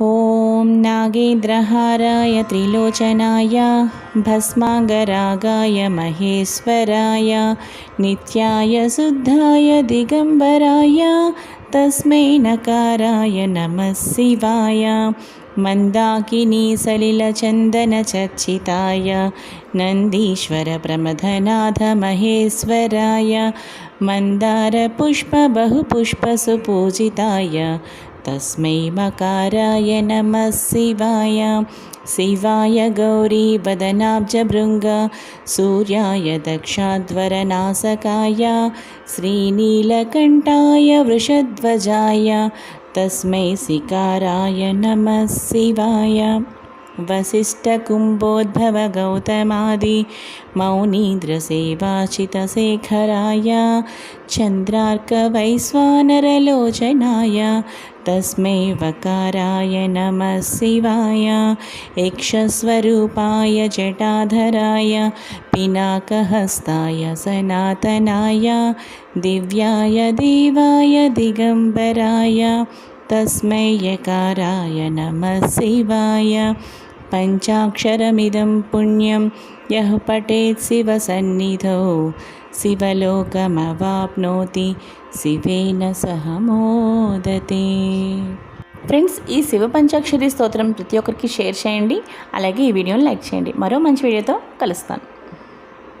ॐ नागेन्द्रहाराय त्रिलोचनाय भस्माङ्गरागाय महेश्वराय नित्याय शुद्धाय दिगम्बराय तस्मै नकाराय नमः शिवाय मन्दाकिनी सलिलचन्दनचर्चिताय नन्दीश्वरप्रमथनाथ महेश्वराय मन्दारपुष्पबहुपुष्पसुपूजिताय तस्मै मकाराय नमः शिवाय। शिवाय गौरीवदनाब्जभृङ्ग सूर्याय दक्षाध्वरनासकाय श्रीनीलकण्ठाय वृषध्वजाय तस्मै सिकाराय नमः शिवाय वसिष्ठकुम्भोद्भवगौतमादि मौनीन्द्रसेवाचितशेखराय चन्द्रार्कवैश्वानरलोचनाय तस्मै वकाराय नमः शिवाय यक्षस्वरूपाय जटाधराय पिनाकहस्ताय सनातनाय दिव्याय देवाय दिगम्बराय तस्मै यकाराय नमः शिवाय पञ्चाक्षरमिदं पुण्यं यः पठेत् शिवसन्निधौ శివలోకమవాప్నోతి శివేన సహ మోదతే ఫ్రెండ్స్ ఈ శివ పంచాక్షరి స్తోత్రం ప్రతి ఒక్కరికి షేర్ చేయండి అలాగే ఈ వీడియోని లైక్ చేయండి మరో మంచి వీడియోతో కలుస్తాను